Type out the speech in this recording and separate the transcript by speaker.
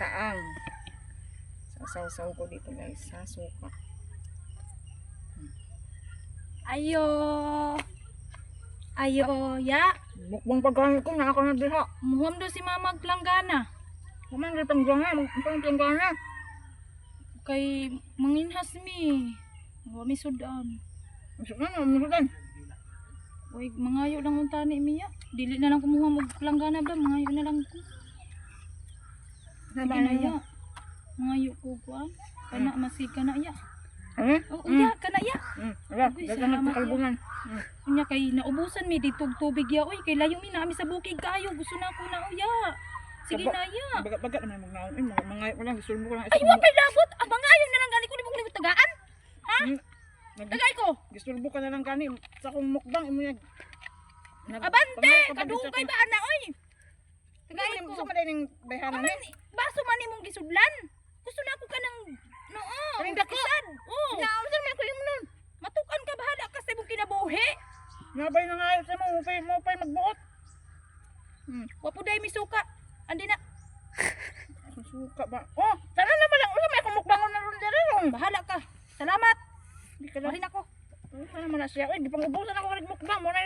Speaker 1: saang. Sasaw-saw ko dito guys sa suka.
Speaker 2: Ayo. Ayo, ya.
Speaker 1: Mukbang pagkain ko na ako na diha.
Speaker 2: Muham do si mama langgana.
Speaker 1: Kumain rin tanggana, mukbang tanggana.
Speaker 2: Kay manginhas mi. Wa mi sudan.
Speaker 1: Masuk na, masudan.
Speaker 2: Uy, mangayo lang unta ni miya. Dili na lang kumuha mo langgana ba? Mangayo na lang ko. Sige na ya. Mangayo ko ko. Kana masika na ya.
Speaker 1: Eh?
Speaker 2: Oh, ya, kana ya.
Speaker 1: Hmm, wala,
Speaker 2: Uy,
Speaker 1: dagan na kalbunan. Hmm.
Speaker 2: Unya kay naubusan mi dito og tubig ya. Uy, kay layo mi na ami sa bukid kayo. Gusto na ako na uya. Sige
Speaker 1: Kaba-
Speaker 2: na ya.
Speaker 1: Bagat-bagat naman mag naon. Eh, mga mga ko lang, gusto mo ko lang.
Speaker 2: Ay, wa kay labot. Ang mangayo na lang gani ko ni mo tagaan. Ha? Tagay ko.
Speaker 1: gusto mo ka na lang kani sa kong mukbang imo
Speaker 2: Abante, kadugay ba ana oy?
Speaker 1: Sa-
Speaker 2: ko.
Speaker 1: Sa maday ning bayhanan
Speaker 2: Aman,
Speaker 1: ni.
Speaker 2: baso man imong gisudlan. Gusto na ako ka ng noo.
Speaker 1: Kaning
Speaker 2: Ang dakisan. Oo.
Speaker 1: Ya, unsa man ko imo nun?
Speaker 2: Matukan ka bahala ka sa imong kinabuhi.
Speaker 1: Nabay na nga sa mo, mo pay mo pay magbuot. Hmm.
Speaker 2: Wapo day misuka. Andi na.
Speaker 1: Suka ba? Oh, tara na ba lang usa may kumukbangon na ron dere ron.
Speaker 2: Bahala ka. Salamat.
Speaker 1: Di ka lang.
Speaker 2: Marin ako.
Speaker 1: Ano naman na siya? Uy, di pang ubusan ako mukbang mo na